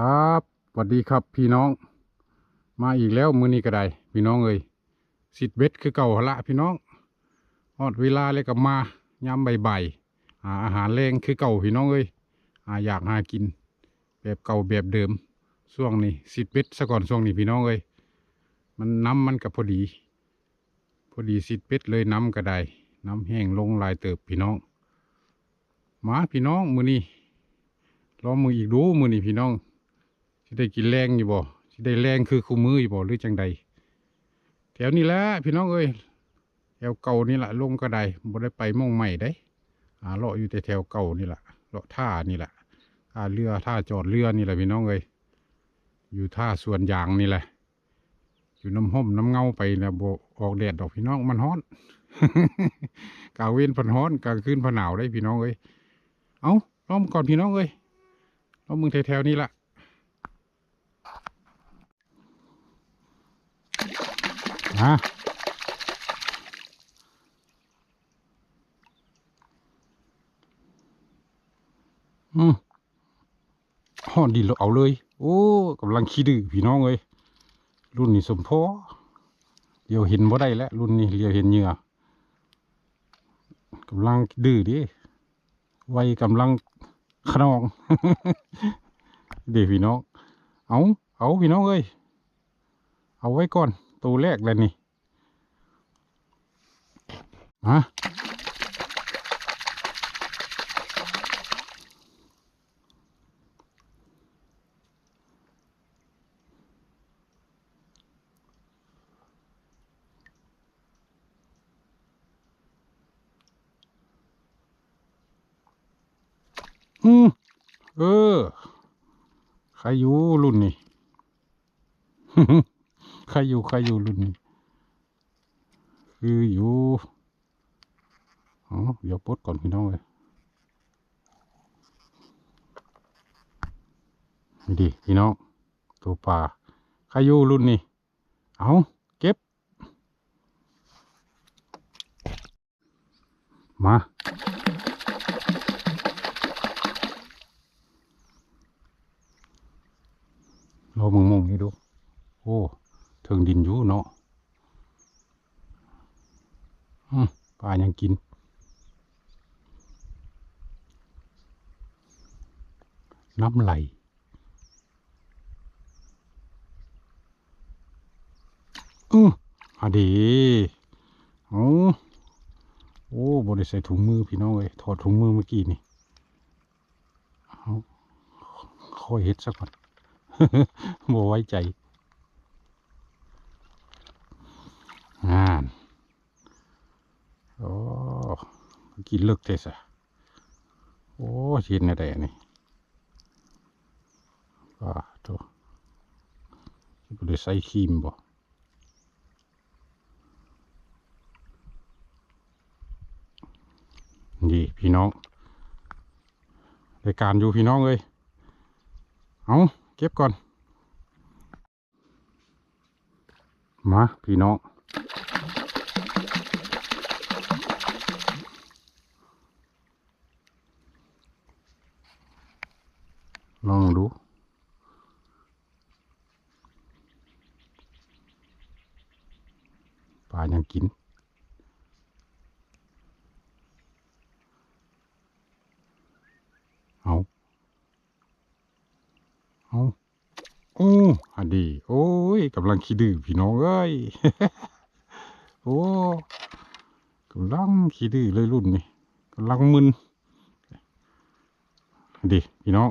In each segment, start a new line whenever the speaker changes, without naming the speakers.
ครับสวัสดีครับพี่น้อง มาอีกแล้วมือนี้ก็ได้พี่น้องเอ้ยสิทธิ์เบ็ดคือเก่าละพี่น้องฮอดเวลาเลยกับมายามบ่ายๆหาอาหารแรงคือเก่าพี่น้องเอ้ยหาอยากหากิน แบบเก่าแบบเดิมช่วงนี้สิทธิ์เบ็ดซะก่อนช่วงนี้พี่น้องเอ้ยมันน้ำมันกับพอดีพอดีสิทธิ์เป็ดเลยน้ำก็ได้น้ำแห้งลงลายเติบพี่น้องมาพี่น้องมือนี้รอมืออีกดูมือนี้พี่น้อง สิได้กินแรงอยู่บ่สิได้แรงคือคู่มืออยู่บ่หรือจังใดแถวนี้แหละพี่น้องเอ้ยแถวเก่านี่แหละลงก็ได้บ่ได้ไปม่องใหม่ได้หาเลาะอยู่แต่แถวเก่านี่แหละเลาะท่านี่แหละท่าเรือท่าจอดเรือนี่แหละพี่น้องเอ้ยอยู่ท่าสวนยางนี่แหละ อยู่น้ำห่มน้ำเงาไปนะโบออกแดดดอกพี่น้องมันฮ้อนกลางเว้นพันฮ้อนกลางคืนพันหนาวได้พี่น้องเอ้ยเอาล้อมก่อนพี่น้องเอ้ยล้อมมึงแถวๆนี้ละ ฮะอืมฮ้อนดีเราเอาเลย โอ้กำลังขี้ดื้อพี่น้องเอ้ยรุ่นนี้สมพอเดี๋ยวเห็นบ่ได้แล้วรุ่นนี้เดี๋ยวเห็นเหงื่อกำลังดื้อดิวัยกำลังขนอง เดี๋ยวพี่น้อง เอาเอาพี่น้องเอ้ย เอาไว้ก่อน ตัวแรกเลยนี่ฮะอืมเออ ใครอยู่รุ่นนี้ ใครอยู่ใครอยู่รุ่นนี้คืออยู่อ๋อเดี๋ยวปดก่อนพี่น้องเลยนี่ดิพี่น้องตัวปลาใครอยู่รุ่นนี้เอาเก็บ มาเรามึงมงนี่ดู โอ้ เทิงดินอยู่เนาะอืมปลายังกิน น้ำไหลอืออะดีเอาโอ้บริใส่ถุงมือพี่น้องเอ้ยถอดถุงมือเมื่อกี้นี่เอาค่อยเฮ็ดสักก่อนบ่ไว้ใจอ่าน โอ้กินเลิกเทสะโอ้ชินอะไรนี่ก็ตัวก็ได้ใส่ครีมบ่ดีพี่น้องรายการอยู่พี่น้องเลยเอาเก็บก่อน มา พี่น้อง ลองดูปลายังกินเอาเอาโอ้อันดีโอ้ยกำลังขี้ดื้อพี่น้องเอ้ยโอ้กำลังขี้ดื้อเลยรุ่นนี้กำลังมึนอันดีพี่น้อง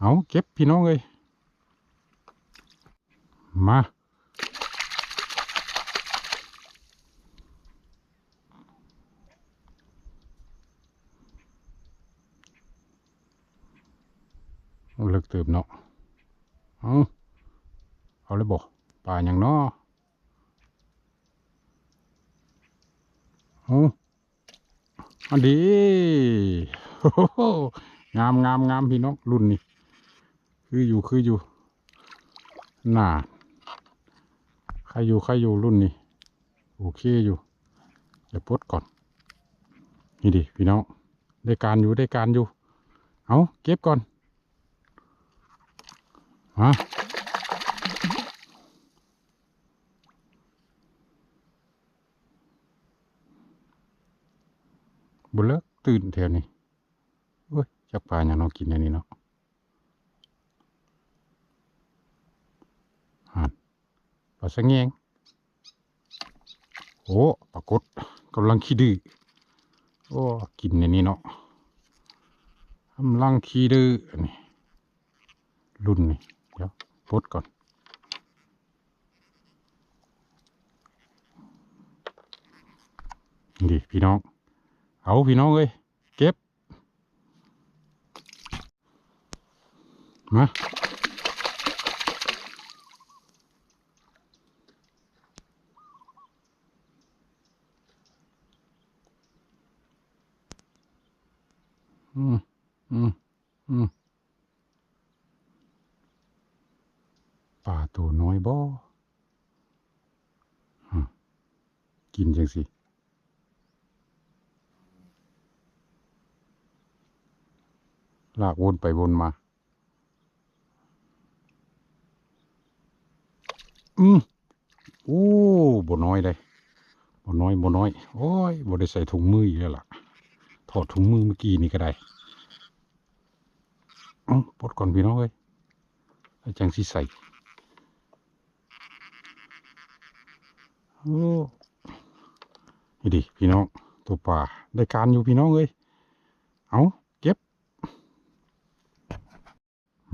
เอาเก็บพี่น้องเลยมา เลิกเติมเนาะ เอาเอาเลยบอกปลาอย่างเนาะเอาอันดีโอ้โหงามงามงามพี่น้องรุ่นนี้ คืออยู่คืออยู่น่าใครอยู่ใครอยู่รุ่นนี้โอเคอยู่เดี๋ยวปลดก่อน นี่ดิพี่น้องได้การอยู่ได้การอยู่ เอาเก็บก่อนฮะบุเลิกตื่นแถวนี้เว้ยจักปลาอย่างเนาะกินอันนี้เนาะหัน ปลาสะแงงโอ้ปรากฏกำลังขี้ดื้อโอ้กินอันนี้เนาะกำลังขี้ดื้อนนี้รุ่นนี่เดี๋ยวปลดก่อนนี่ดิพี่น้อง เอาพี่น้องเอ้ยเก็บ มาอืม อืมอืมปลาตัวน้อยบ่กินจังสิลากวนไปวนมา อืมโอ้บ่น้อยเลยบ่น้อยบ่น้อย โอ้ยบ่ได้ใส่ถุงมืออีกแล้วล่ะ ถอดถุงมือเมื่อกี้นี่ก็ได้ อือปลดก่อนพี่น้องเอ้ยจังสิใส่โอ้นี่ดิพี่น้องตัวป่าได้การอยู่พี่น้องเอ้ยเอาเก็บ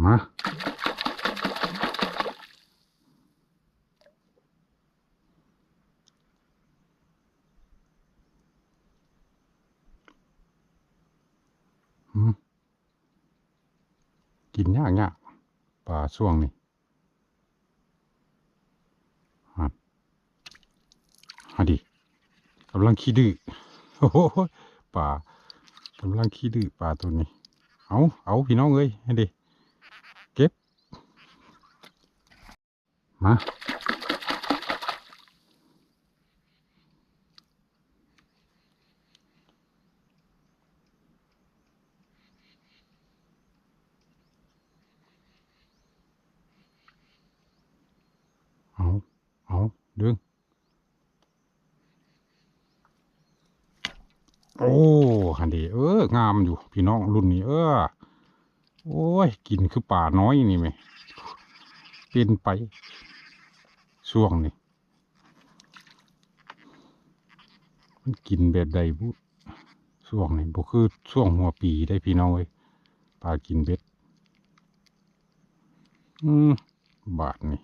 มา อืม กินยากยากปลาช่วงนี้ฮัดฮัดดิกำลังขี้ดื้อโอ้โหปลากำลังขี้ดื้อปลาตัวนี้ เอาเอาพี่น้องเอ้ยให้ดิเก็บ มาเอา ดึง โอ้หันดี เออ งามอยู่ พี่น้องรุ่นนี้ เออ โอ้ย กินคือป่าน้อยนี่ไหมเป็นไปช่วงนี้มันกินแบบใดบุช่วงนี้บ่คือช่วงหัวปีได้พี่น้องเอ้ยปลากินเบ็ด อืม บาทนี่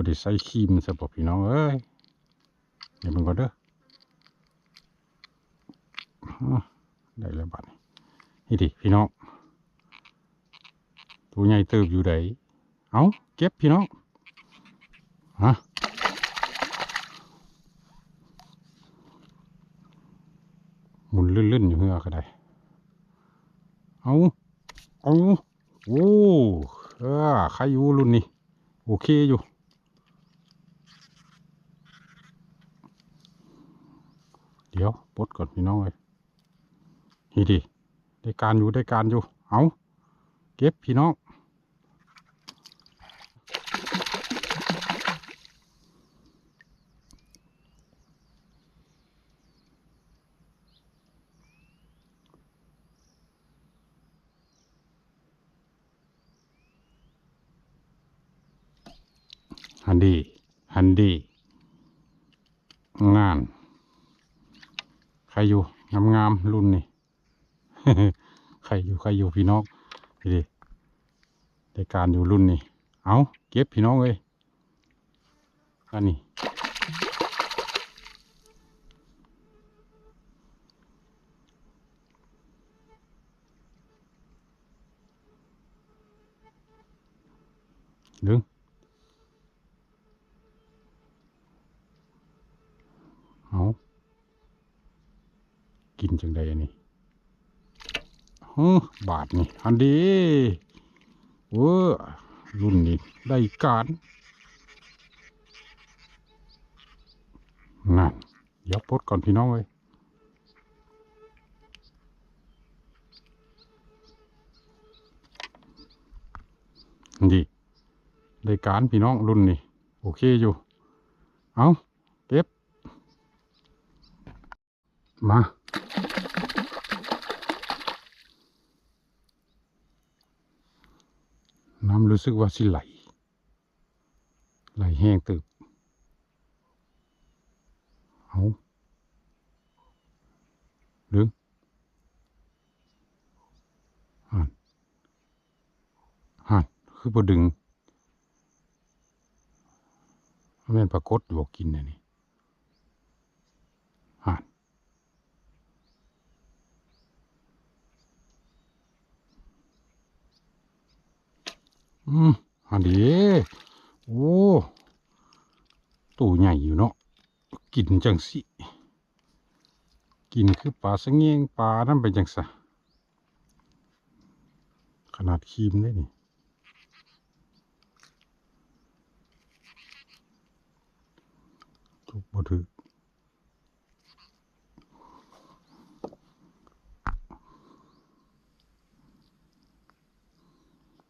บ่ได้ใส่ครีมซะบ่พี่น้องเอ้ยเดี๋ยวมันก็เด้อได้แล้วบาทนี่นี่ดิพี่น้องตัวใหญ่เติบอยู่ไดเอาเก็บพี่น้องฮะหมุนลื่นๆอยู่เฮือก็ได้เอาเอาโอ้เออใครอยู่รุ่นนี้โอเคอยู่ เดี๋ยวปลดก่อนพี่น้องเลยนี่ดิได้การอยู่ได้การอยู่ เอาเก็บพี่น้องฮันดีฮันดีงาน ใครอยู่งามงามรุ่นนี่ใครอยู่ใครอยู่พี่น้องนี่ดิได้การอยู่รุ่นนี่เอาเก็บพี่น้องเลยอันนี้ดึงเอา กินจังใดอันนี้ฮึบาทนี่อันดีเว้อรุ่นนี้ได้การนั่นเดี๋ยวปดก่อนพี่น้องเลยดีได้การพี่น้องรุ่นนี้โอเคอยู่ เอาเก็บ มา น้ำ รู้สึกว่าสิไหล ไหลแห้งตึบเอาหรือหันหันคือบ่ดึงมันเป็นปรากฏบอกกินนะนี่หัน อืมหันดีโอ้ตัวใหญ่อยู่เนาะกินจังสิ กินคือปลาสะเงงปลานั่นเป็นจังสะขนาดครีมได้นี่ถูกบ่ถือ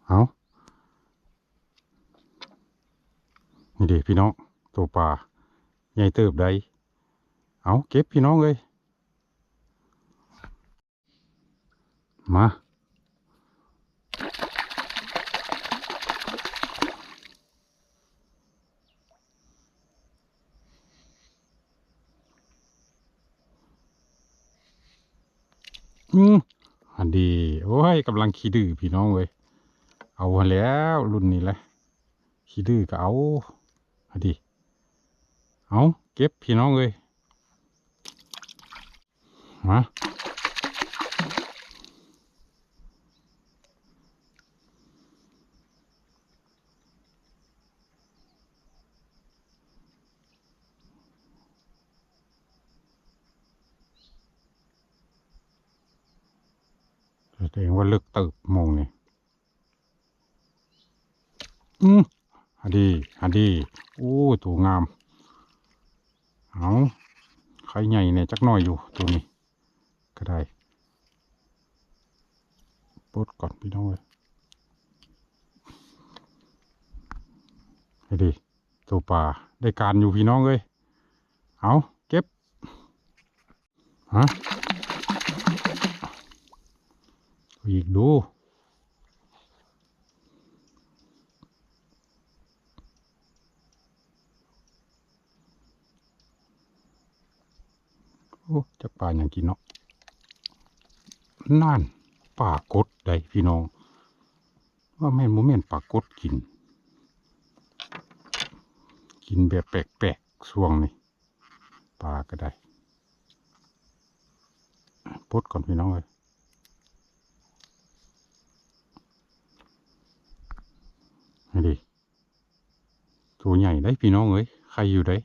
เอานี่ เด็พี่น้องตัวปลาใหญ่เติบใดเอาเก็บพี่น้องเลยมาอืมอันดี โอ้ยกำลังขี้ดื้อพี่น้องเว้ยเอาแล้วรุ่นนี้แหละขี้ดื้อก็เอา ดีเอาเก็บพี่น้องเลยมาแสดงว่าลิกติบโมงนี่อืม อันดีอันดีโอ้ตัวงาม เอาไข่ใหญ่เนี่ยจักหน่อยอยู่ตัวนี้ ก็ได้ปดก่อนพี่น้องเลยให้ดีตัวป่าได้การอยู่พี่น้องเลยเอาเก็บฮะอีกดู จักป่าอย่างกินเนาะนั่นป่ากดได้พี่น้อง ว่าแม่นโมเมนป่ากดกิน กินแบบแปลกๆช่วงนี้ปลาก็ได้ปลดก่อนพี่น้องเลยนี่ดิตัวใหญ่ได้พี่น้องเอ้ยใครอยู่ได้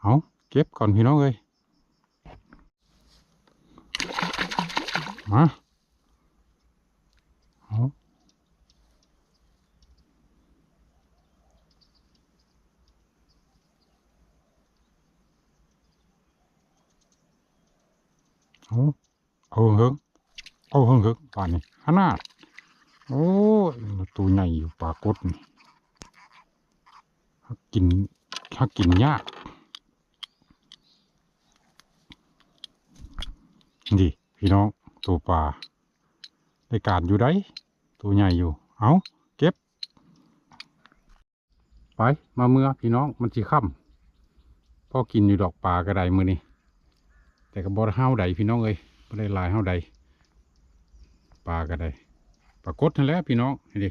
เอาเก็บก่อนพี่น้องเอ้ย มาเอาเอาเอาเฮงเอาเฮงเฮงป่านนี้ขนาดโอ้ยตัวใหญ่อยู่ปลากดนี่หากินหากินยากนี่พี่น้อง ตัวปลาได้การอยู่ได้ตัวใหญ่อยู่ เอาเก็บ ไปมาเมื่อพี่น้องมันสิค่ำพ่อกินอยู่ดอกปลากระไดมือนี่แต่ก็บอห้าวใดพี่น้องเอ้ยบ่ได้ลายห้าวใดปลากระไดปลากดนั่นแหละพี่น้องเห็นดิ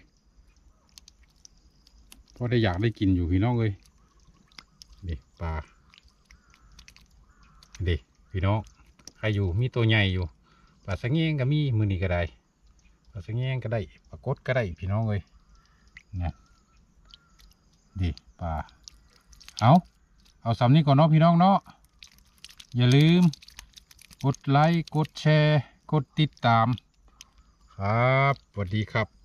พ่อได้อยากได้กินอยู่พี่น้องเอ้ยดิปลาดิพี่น้องใครอยู่มีตัวใหญ่อยู่ ปลาสังเงงก็มีมือนี้ก็ได้ปลาสังเงงก็ได้ปลากดก็ได้พี่น้องเลยเนี่ยดีปลาเอาเอาสำนี้ก่อนเนาะพี่น้องเนาะอย่าลืม กดไลค์กดแชร์ กดติดตาม ครับสวัสดีครับ